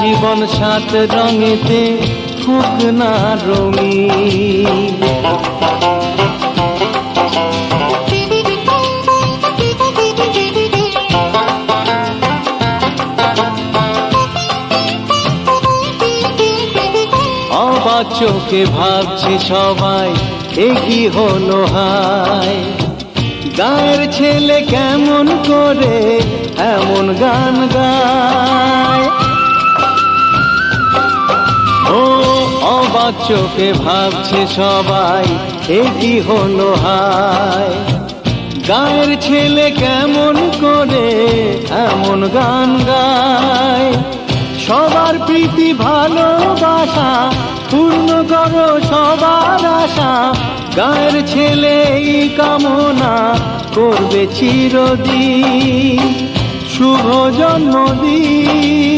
জীবন সাত রঙেতে হোক না রঙিন অবাক চোখে ভাবছে সবাই একই হলো হায়? গায়ের ছেলে কেমন করে এমন গান গায়? অবাক চোখে ভাবছে সবাই একই হলো হায়? গায়ের ছেলে কেমন করে এমন গান গায়? সবার প্রীতি, ভালোবাসা, পূর্ণ করো সবার আশা। গায়ের ছেলে এই কামনা করবে চিরদিন, শুভ জন্মদিন।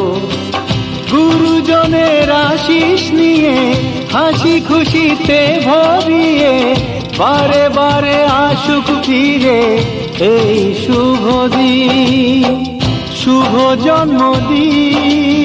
হাসি খুশিতে ভরিয়ে বারে বারে আসুক ফিরে এই শুভ দিন শুভ জন্মদিন।